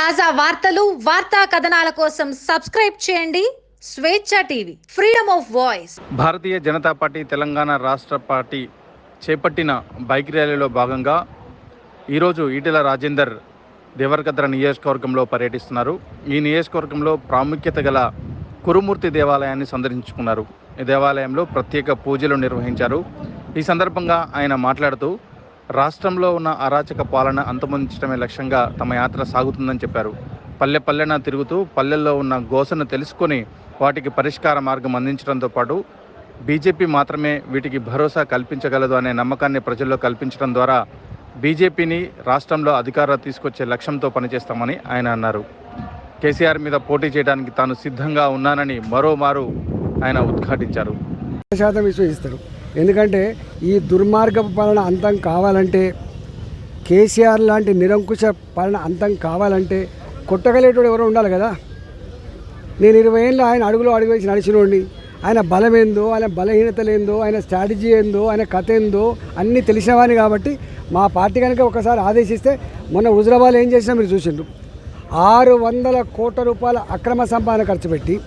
తాజా వార్తలు వార్తా కథనాల కోసం సబ్స్క్రైబ్ చేయండి. Swechha TV freedom of voice. Bharatiya Janata party Telangana రాష్ట్ర పార్టీ చేపట్టిన బైక్ ర్యాలీలో భాగంగా ఈరోజు ఈటెల రాజేందర్ దేవరకద్ర నియోజకవర్గంలో పర్యటిస్తున్నారు. ఈ నియోజకవర్గంలో ప్రాముఖ్యత గల కురుమూర్తి దేవాలయాన్ని సందర్శించుకున్నారు. ఈ దేవాలయంలో ప్రత్యేక పూజలు నిర్వహించారు. ఈ సందర్భంగా ఆయన మాట్లాడుతూ రాష్ట్రంలో ఉన్న అరాచక పాలన అంతమొందించడమే లక్ష్యంగా తమ యాత్ర సాగుతుందని చెప్పారు. పల్లె పల్లెన తిరుగుతూ పల్లెల్లో ఉన్న గోసను తెలుసుకొని వాటికి పరిష్కార మార్గం అందించడంతో పాటు బీజేపీ మాత్రమే వీటికి భరోసా కల్పించగలదు అనే నమ్మకాన్ని ప్రజల్లో కల్పించడం ద్వారా బీజేపీని రాష్ట్రంలో అధికార తీసుకొచ్చే లక్ష్యంతో పనిచేస్తామని ఆయన అన్నారు. కేసీఆర్ మీద పోటీ చేయడానికి తాను సిద్ధంగా ఉన్నానని మరోమారు ఆయన ఉద్ఘాటించారు. శాతం విశ్వసిస్తారు ఎందుకంటే ఈ దుర్మార్గ పాలన అంతం కావాలంటే కేసీఆర్ లాంటి నిరంకుశ పాలన అంతం కావాలంటే కొట్టగలేటోడు ఎవరో ఉండాలి కదా. నేను ఇరవై ఏళ్ళు ఆయన అడుగులో అడుగు వేసి నడిచినోడిని. ఆయన బలం ఏందో ఆయన బలహీనతలేందో ఆయన స్ట్రాటజీ ఏందో ఆయన కథ ఏందో అన్నీ తెలిసినవాని కాబట్టి మా పార్టీ కనుక ఒకసారి ఆదేశిస్తే మొన్న హుజరాబాద్ ఏం చేసినా మీరు చూసిండ్రు. ఆరు వందల కోట్ల రూపాయల అక్రమ సంపాదన ఖర్చు పెట్టి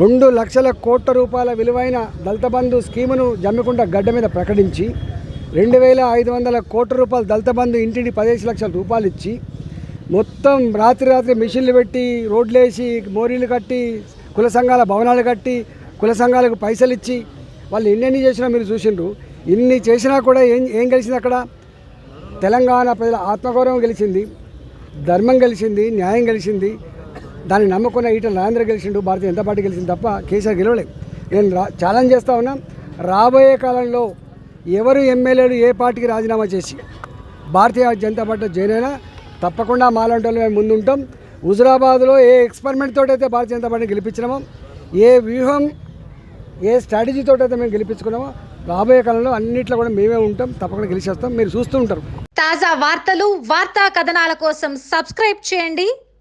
రెండు లక్షల కోట్ల రూపాయల విలువైన దళిత బంధు స్కీమును జమ్మికుంట గడ్డ మీద ప్రకటించి రెండు వేల ఐదు వందల కోట్ల రూపాయలు దళిత బంధు ఇంటింటి పదిహేను లక్షల రూపాయలు ఇచ్చి మొత్తం రాత్రి రాత్రి మిషన్లు పెట్టి రోడ్లు వేసి మోరీలు కట్టి కుల సంఘాల భవనాలు కట్టి కుల సంఘాలకు పైసలు ఇచ్చి వాళ్ళు ఎన్నెన్ని చేసినా మీరు చూసిండ్రు. ఇన్ని చేసినా కూడా ఏం ఏం గెలిచింది అక్కడ? తెలంగాణ ప్రజల ఆత్మగౌరవం గెలిచింది ధర్మం గెలిచింది న్యాయం గెలిచింది. దాన్ని నమ్ముకున్న ఈటల రాజేంద్ర గెలిచిండు భారతీయ జనతా పార్టీ గెలిచింది తప్ప కేసీఆర్ గెలవలేదు. నేను రా ఛాలెంజ్ చేస్తా ఉన్నా రాబోయే కాలంలో ఎవరు ఎమ్మెల్యేలు ఏ పార్టీకి రాజీనామా చేసి భారతీయ జనతా పార్టీ జాయిన్ అయినా తప్పకుండా మాలాంటి వాళ్ళు మేము ముందుంటాం. హుజురాబాద్లో ఏ ఎక్స్పెరిమెంట్ తోటైతే భారతీయ జనతా పార్టీని గెలిపించినామో ఏ వ్యూహం ఏ స్ట్రాటజీ తోటైతే మేము గెలిపించుకున్నామో రాబోయే కాలంలో అన్నిట్లో కూడా మేమే ఉంటాం తప్పకుండా గెలిచేస్తాం. మీరు చూస్తూ ఉంటారు. తాజా వార్తలు వార్తా కథనాల కోసం సబ్స్క్రైబ్ చేయండి.